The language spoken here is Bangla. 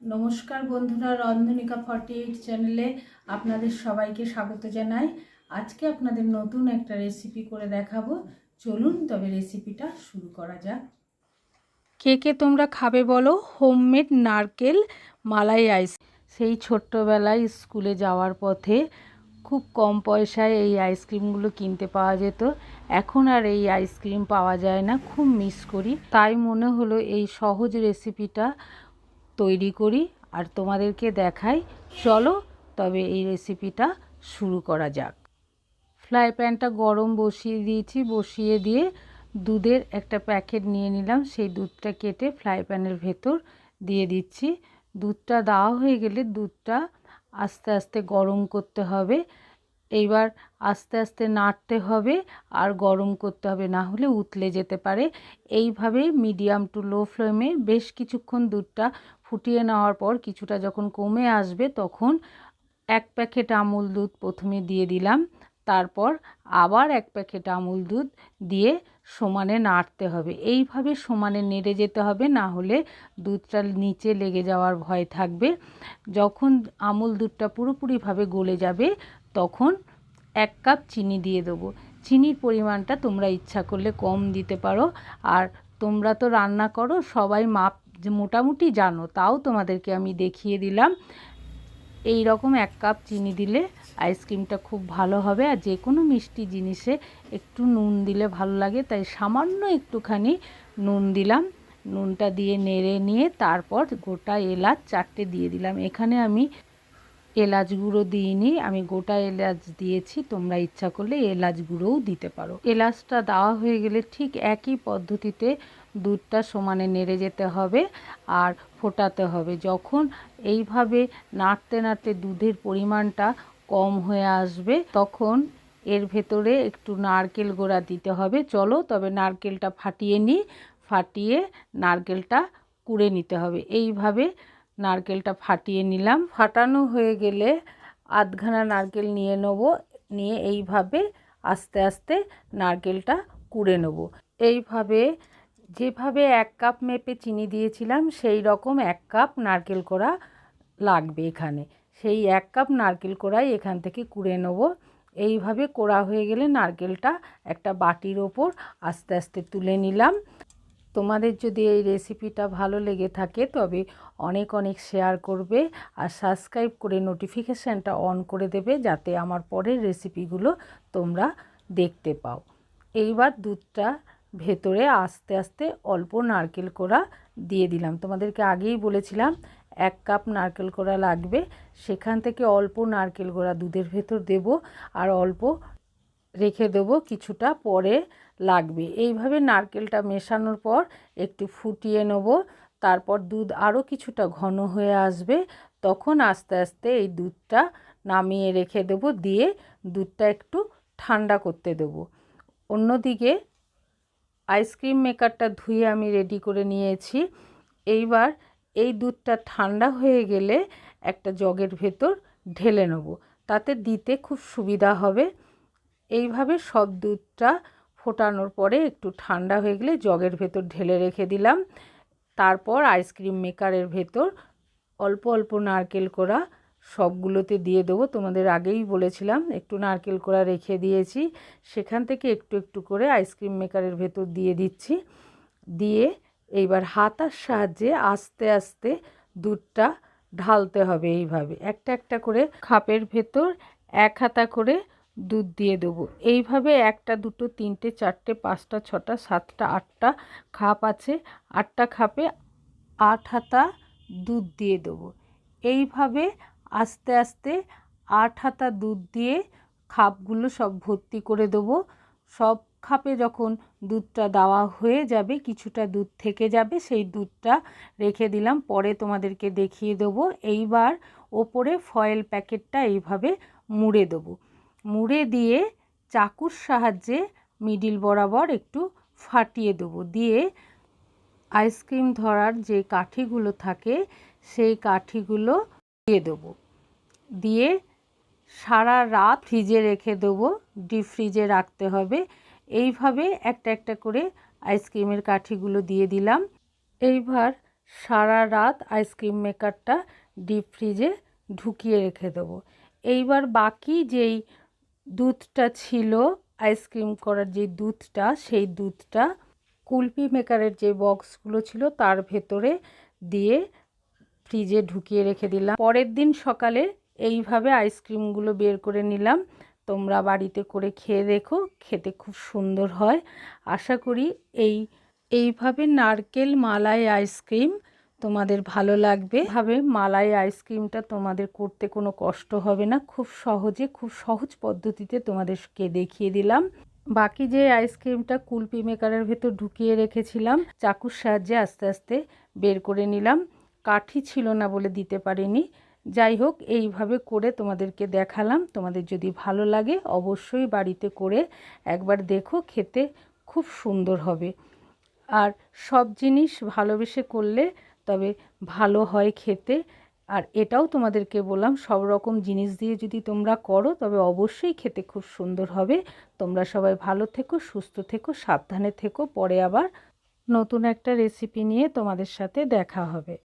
নমস্কার বন্ধুরা, রন্ধনিকা ফর্টি এইট চ্যানেলে আপনাদের সবাইকে স্বাগত জানাই। আজকে আপনাদের নতুন একটা রেসিপি করে দেখাবো। চলুন তবে রেসিপিটা শুরু করা যাক। কে কে তোমরা খাবে বলো? হোমমেড নারকেল মালাই আইস সেই ছোট্টবেলায় স্কুলে যাওয়ার পথে খুব কম পয়সায় এই আইসক্রিমগুলো কিনতে পাওয়া যেত। এখন আর এই আইসক্রিম পাওয়া যায় না, খুব মিস করি। তাই মনে হলো এই সহজ রেসিপিটা তৈরি করি আর তোমাদেরকে দেখাই। চলো তবে এই রেসিপিটা শুরু করা যাক। ফ্রাই প্যানটা গরম বসিয়ে দিয়েছি। বসিয়ে দিয়ে দুধের একটা প্যাকেট নিয়ে নিলাম। সেই দুধটা কেটে ফ্রাই প্যানের ভেতর দিয়ে দিচ্ছি। দুধটা দেওয়া হয়ে গেলে দুধটা আস্তে আস্তে গরম করতে হবে। এইবার আস্তে আস্তে নাড়তে হবে আর গরম করতে হবে, না হলে উতলে যেতে পারে। এইভাবে মিডিয়াম টু লো ফ্লেমে বেশ কিছুক্ষণ দুধটা ফুটিয়ে নেওয়ার পর কিছুটা যখন কমে আসবে তখন এক প্যাকেট আমুল দুধ প্রথমে দিয়ে দিলাম। তারপর আবার এক প্যাকেট আমুল দুধ দিয়ে সমানে নাড়তে হবে। এইভাবে সমানে নেড়ে যেতে হবে, না হলে দুধটা নিচে লেগে যাওয়ার ভয় থাকবে। যখন আমুল দুধটা পুরোপুরিভাবে গলে যাবে তখন এক কাপ চিনি দিয়ে দেবো। চিনির পরিমাণটা তোমরা ইচ্ছা করলে কম দিতে পারো। আর তোমরা তো রান্না করো, সবাই মাপ যে মোটামুটি জানো, তাও তোমাদেরকে আমি দেখিয়ে দিলাম। এই রকম এক কাপ চিনি দিলে আইসক্রিমটা খুব ভালো হবে। আর যে কোনো মিষ্টি জিনিসে একটু নুন দিলে ভালো লাগে, তাই সামান্য একটুখানি নুন দিলাম। নুনটা দিয়ে নেড়ে নিয়ে তারপর গোটা এলাচ চারটে দিয়ে দিলাম। এখানে আমি এলাচ গুঁড়ো দিইনি, আমি গোটা এলাচ দিয়েছি, তোমরা ইচ্ছা করলে এলাচ গুঁড়োও দিতে পারো। এলাচটা দেওয়া হয়ে গেলে ঠিক একই পদ্ধতিতে দুধটা সমানে নেড়ে যেতে হবে আর ফোটাতে হবে। যখন এইভাবে নাড়তে নাড়তে দুধের পরিমাণটা কম হয়ে আসবে, তখন এর ভেতরে একটু নারকেল গোড়া দিতে হবে। চলো, তবে নারকেলটা ফাটিয়ে নিই, ফাটিয়ে নারকেলটা কুড়ে নিতে হবে। এইভাবে নারকেলটা ফাটিয়ে নিলাম। ফাটানো হয়ে গেলে আধখানা নারকেল নিয়ে নেব, নিয়ে এইভাবে আস্তে আস্তে নারকেলটা কুড়ে নেব। এইভাবে যেভাবে এক কাপ মেপে চিনি দিয়েছিলাম, সেই রকম এক কাপ নারকেল কোড়া লাগবে এখানে। সেই এক কাপ নারকেল কোড়াই এখান থেকে কুড়ে নেব। এইভাবে কোড়া হয়ে গেলে নারকেলটা একটা বাটির ওপর আস্তে আস্তে তুলে নিলাম। তোমাদের যদি এই রেসিপিটা ভালো লেগে থাকে, তবে অনেক অনেক শেয়ার করবে আর সাবস্ক্রাইব করে নোটিফিকেশানটা অন করে দেবে, যাতে আমার পরের রেসিপিগুলো তোমরা দেখতে পাও। এইবার দুধটা ভেতরে আস্তে আস্তে অল্প নারকেল কোড়া দিয়ে দিলাম। তোমাদেরকে আগেই বলেছিলাম, এক কাপ নারকেল কোড়া লাগবে। সেখান থেকে অল্প নারকেল কোড়া দুধের ভেতর দেব আর অল্প রেখে দেবো, কিছুটা পরে লাগবে। এইভাবে নারকেলটা মেশানোর পর একটু ফুটিয়ে নেব, তারপর দুধ আরও কিছুটা ঘন হয়ে আসবে, তখন আস্তে আস্তে এই দুধটা নামিয়ে রেখে দেব, দিয়ে দুধটা একটু ঠান্ডা করতে দেব। অন্যদিকে আইসক্রিম মেকারটা ধুয়ে আমি রেডি করে নিয়েছি। এইবার এই দুধটা ঠান্ডা হয়ে গেলে একটা জগের ভেতর ঢেলে নেব, তাতে দিতে খুব সুবিধা হবে। এইভাবে সব দুধটা ফোটানোর পরে একটু ঠান্ডা হয়ে গেলে জগের ভেতর ঢেলে রেখে দিলাম। তারপর আইসক্রিম মেকারের ভেতর অল্প অল্প নারকেল কোড়া সবগুলোতে দিয়ে দেবো। তোমাদের আগেই বলেছিলাম, একটু নারকেল কোড়া রেখে দিয়েছি। সেখান থেকে একটু একটু করে আইসক্রিম মেকারের ভেতর দিয়ে দিচ্ছি। দিয়ে এইবার হাতার সাহায্যে আস্তে আস্তে দুধটা ঢালতে হবে এইভাবে। একটা একটা করে খাপের ভেতর এক হাতা করে দুধ দিয়ে দেবো। এইভাবে একটা দুটো, তিনটে, চারটে, পাঁচটা, ছটা, সাতটা, আটটা খাপ আছে। আটটা খাপে আট হাতা দুধ দিয়ে দেবো। এইভাবে আস্তে আস্তে আট হাতা দুধ দিয়ে খাপগুলো সব ভর্তি করে দেবো। সব খাপে যখন দুধটা দেওয়া হয়ে যাবে, কিছুটা দুধ থেকে যাবে, সেই দুধটা রেখে দিলাম। পরে তোমাদেরকে দেখিয়ে দেবো। এইবার ওপরে ফয়েল প্যাকেটটা এইভাবে মুড়ে দেবো। মুড়ে দিয়ে চাকুর সাহায্যে মিডিল বরাবর একটু ফাটিয়ে দেবো। দিয়ে আইসক্রিম ধরার যে কাঠিগুলো থাকে, সেই কাঠিগুলো দিয়ে দেবো। দিয়ে সারা রাত ফ্রিজে রেখে দেবো ডিপ ফ্রিজে রাখতে হবে। এইভাবে একটা একটা করে আইসক্রিমের কাঠিগুলো দিয়ে দিলাম। এইবার সারা রাত আইসক্রিম মেকারটা ডিপ ফ্রিজে ঢুকিয়ে রেখে দেবো। এইবার বাকি যেই দুধটা ছিল আইসক্রিম করার যে দুধটা, সেই দুধটা কুলপি মেকারের যে বক্সগুলো ছিল, তার ভেতরে দিয়ে ফ্রিজে ঢুকিয়ে রেখে দিলাম। পরের দিন সকালে এইভাবে আইসক্রিমগুলো বের করে নিলাম। তোমরা বাড়িতে করে খেয়ে দেখো, খেতে খুব সুন্দর হয়। আশা করি এই, এইভাবে নারকেল মালাই আইসক্রিম তোমাদের ভালো লাগবে। ভাবে মালাই আইসক্রিমটা তোমাদের করতে কোনো কষ্ট হবে না। খুব সহজে, খুব সহজ পদ্ধতিতে তোমাদেরকে দেখিয়ে দিলাম। বাকি যে আইসক্রিমটা কুলপি মেকারের ভেতর ঢুকিয়ে রেখেছিলাম, চাকুর সাহায্যে আস্তে আস্তে বের করে নিলাম। কাঠি ছিল না বলে দিতে পারিনি। যাই হোক, এইভাবে করে তোমাদেরকে দেখালাম। তোমাদের যদি ভালো লাগে অবশ্যই বাড়িতে করে একবার দেখো, খেতে খুব সুন্দর হবে। আর সব জিনিস ভালোবেসে করলে তবে ভালো হয় খেতে। আর এটাও তোমাদেরকে বললাম, সব রকম জিনিস দিয়ে যদি তোমরা করো, তবে অবশ্যই খেতে খুব সুন্দর হবে। তোমরা সবাই ভালো থেকো, সুস্থ থেকো, সাবধানে থেকো। পরে আবার নতুন একটা রেসিপি নিয়ে তোমাদের সাথে দেখা হবে।